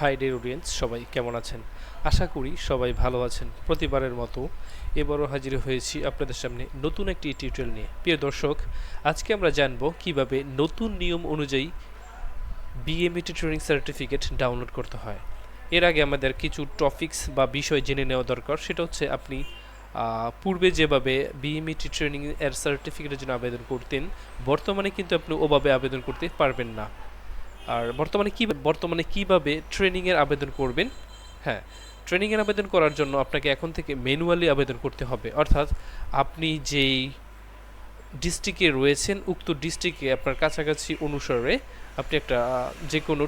High ডের audience সবাই কেমন আছেন? আশা করি সবাই ভালো আছেন। প্রতিবারের মতো এবারও হাজির হয়েছি আপনাদের সামনে নতুন একটি টিউটোরিয়াল নিয়ে। প্রিয় দর্শক, আজকে আমরা জানব কীভাবে নতুন নিয়ম অনুযায়ী বিএমইটি ট্রেনিং সার্টিফিকেট ডাউনলোড করতে হয়। এর আগে আমাদের কিছু টপিকস বা বিষয় জেনে নেওয়া দরকার। সেটা হচ্ছে আপনি পূর্বে যেভাবে বিএমইটি ট্রেনিং এর সার্টিফিকেটের জন্য আবেদন করতেন, বর্তমানে কিন্তু আপনি ওভাবে আবেদন করতে পারবেন না। আর বর্তমানে কি বর্তমানে কীভাবে ট্রেনিংয়ের আবেদন করবেন? হ্যাঁ ট্রেনিংয়ের আবেদন করার জন্য আপনাকে এখন থেকে ম্যানুয়ালি আবেদন করতে হবে। অর্থাৎ আপনি যেই ডিস্ট্রিক্টে রয়েছেন, উক্ত ডিস্ট্রিক্টে আপনার কাছাকাছি অনুসারে আপনি একটা যে কোনো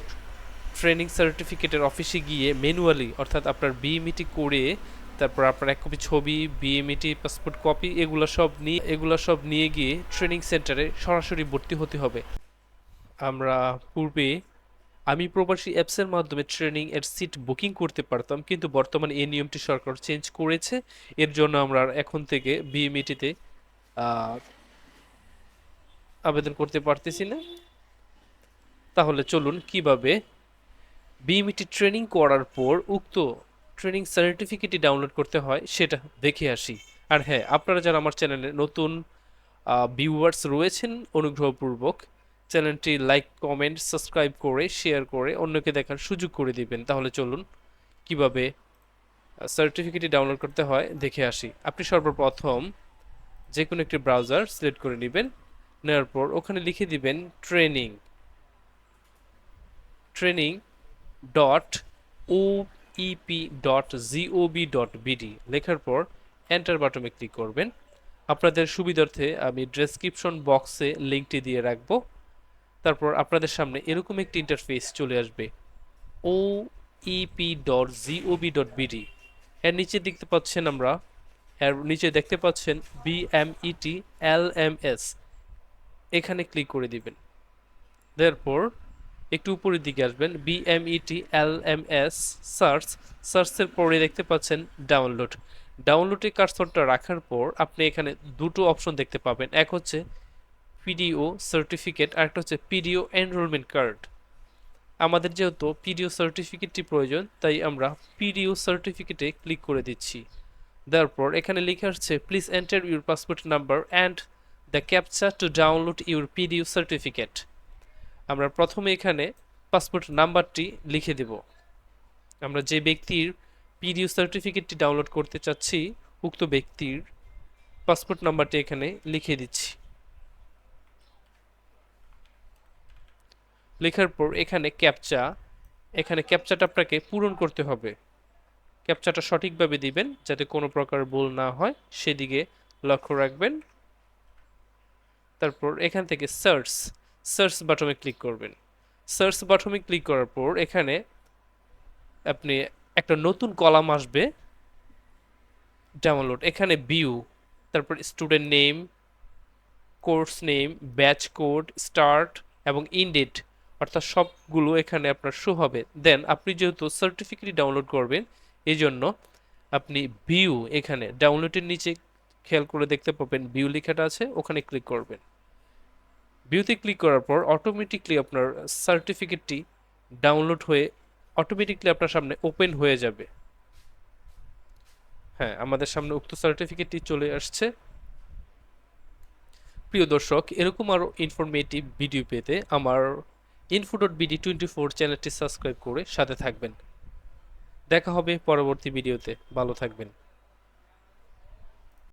ট্রেনিং সার্টিফিকেটের অফিসে গিয়ে ম্যানুয়ালি, অর্থাৎ আপনার বিএমইটি করে, তারপর আপনার এক কপি ছবি বিএমইটি পাসপোর্ট কপি এগুলো সব নিয়ে, এগুলো সব নিয়ে গিয়ে ট্রেনিং সেন্টারে সরাসরি ভর্তি হতে হবে। আমরা পূর্বে আমি প্রবাসী অ্যাপসের মাধ্যমে ট্রেনিং এর সিট বুকিং করতে পারতাম, কিন্তু বর্তমানে এই নিয়মটি সরকার চেঞ্জ করেছে। এর জন্য আমরা এখন থেকে বিএমইটিতে আবেদন করতে পারতেছি না। তাহলে চলুন কীভাবে বিএমইটি ট্রেনিং করার পর উক্ত ট্রেনিং সার্টিফিকেটটি ডাউনলোড করতে হয় সেটা দেখে আসি। আর হ্যাঁ আপনারা যারা আমার চ্যানেলে নতুন ভিউয়ার্স রয়েছেন, অনুগ্রহপূর্বক চ্যানেলটি লাইক, কমেন্ট, সাবস্ক্রাইব করে, শেয়ার করে অন্যকে দেখার সুযোগ করে দিবেন। তাহলে চলুন কীভাবে সার্টিফিকেটটি ডাউনলোড করতে হয়, দেখে আসি। আপনি সর্বপ্রথম যে কোনো একটি ব্রাউজার সিলেক্ট করে নেবেন, নেওয়ার পর ওখানে লিখে দিবেন training training dot O EP dot GOB dot BD লেখার পর এন্টার বাটনে ক্লিক করবেন। আপনাদের সুবিধার্থে আমি ডেসক্রিপশন বক্সে লিঙ্কটি দিয়ে রাখব। তারপর আপনাদের সামনে এরকম একটি ইন্টারফেস চলে আসবে O EP dot GOB dot BD এর নিচে দেখতে পাচ্ছেন আমরা, এর নিচে দেখতে পাচ্ছেন বিএমইটি এল এম এস এখানে ক্লিক করে দিবেন। তারপর একটু উপরের দিকে আসবেন BMET L M S search সার্চের পরে দেখতে পাচ্ছেন ডাউনলোড ডাউনলোডে কার্সরটা রাখার পর আপনি এখানে দুটো অপশন দেখতে পাবেন। এক হচ্ছে পিডিও সার্টিফিকেট আর একটা হচ্ছে পিডিও এনরোলমেন্ট কার্ড আমাদের যেহেতু পিডিও সার্টিফিকেটটি প্রয়োজন, তাই আমরা পিডিও সার্টিফিকেটে ক্লিক করে দিচ্ছি। তারপর এখানে লেখা আসছে please enter your passport number and the captcha to download your PDO certificate আমরা প্রথমে এখানে পাসপোর্ট নাম্বারটি লিখে দেব। আমরা যে ব্যক্তির পিডিও সার্টিফিকেটটি ডাউনলোড করতে চাচ্ছি, উক্ত ব্যক্তির পাসপোর্ট নাম্বারটি এখানে লিখে দিচ্ছি। লেখার পর এখানে ক্যাপচা, এখানে ক্যাপচাটা আপনাকে পূরণ করতে হবে। ক্যাপচাটা সঠিকভাবে দিবেন যাতে কোনো প্রকার ভুল না হয়। সেদিকে লক্ষ্য রাখবেন। তারপর এখান থেকে সার্চ সার্চ বাটনে ক্লিক করবেন। সার্চ বাটনে ক্লিক করার পর এখানে আপনি একটা নতুন কলাম আসবে। ডাউনলোড, এখানে ভিউ, তারপর student name, course name, batch code, start এবং ইনডেট অর্থাৎ সবগুলো এখানে আপনার শো হবে। দেন আপনি যেহেতু সার্টিফিকেট ডাউনলোড করবেন এই জন্য আপনি ভিউ এখানে ডাউনলোডের নিচে খেয়াল করে দেখতে পাবেন ভিউ লেখাটা আছে, ওখানে ক্লিক করবেন। ভিউতে ক্লিক করার পর অটোমেটিকলি আপনার সার্টিফিকেটটি ডাউনলোড হয়ে অটোমেটিকলি আপনার সামনে ওপেন হয়ে যাবে। হ্যাঁ আমাদের সামনে উক্ত সার্টিফিকেটটি চলে আসছে। প্রিয় দর্শক, এরকম আরও ইনফরমেটিভ ভিডিও পেতে আমার info dot BD twenty four চ্যানেলটি সাবস্ক্রাইব করে সাথে থাকবেন। দেখা হবে পরবর্তী ভিডিওতে ভালো থাকবেন।